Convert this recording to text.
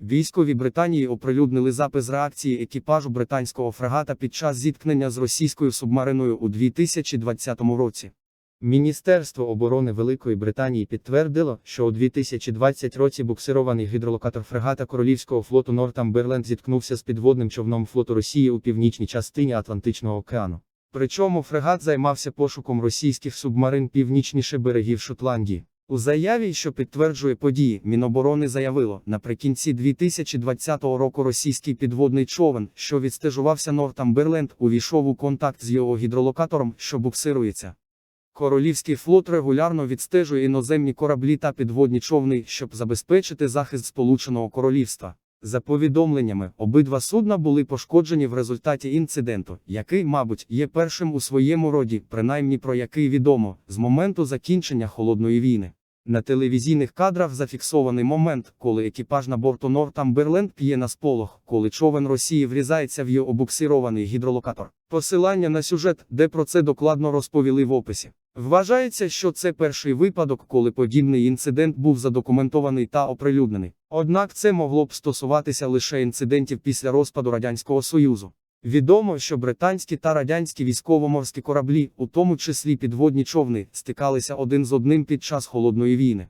Військові Британії оприлюднили запис реакції екіпажу британського фрегата під час зіткнення з російською субмариною у 2020 році. Міністерство оборони Великої Британії підтвердило, що у 2020 році буксирований гідролокатор фрегата Королівського флоту Нортамберленд зіткнувся з підводним човном флоту Росії у північній частині Атлантичного океану. Причому фрегат займався пошуком російських субмарин північніше берегів Шотландії. У заяві, що підтверджує події, Міноборони заявило, наприкінці 2020 року російський підводний човен, що відстежувався Нортамберленд, увійшов у контакт з його гідролокатором, що буксирується. Королівський флот регулярно відстежує іноземні кораблі та підводні човни, щоб забезпечити захист Сполученого Королівства. За повідомленнями, обидва судна були пошкоджені в результаті інциденту, який, мабуть, є першим у своєму роді, принаймні про який відомо, з моменту закінчення холодної війни. На телевізійних кадрах зафіксований момент, коли екіпаж на борту Нортамберленд п'є на сполох, коли човен Росії врізається в його буксирований гідролокатор. Посилання на сюжет, де про це докладно розповіли в описі. Вважається, що це перший випадок, коли подібний інцидент був задокументований та оприлюднений. Однак це могло б стосуватися лише інцидентів після розпаду Радянського Союзу. Відомо, що британські та радянські військово-морські кораблі, у тому числі підводні човни, стикалися один з одним під час холодної війни.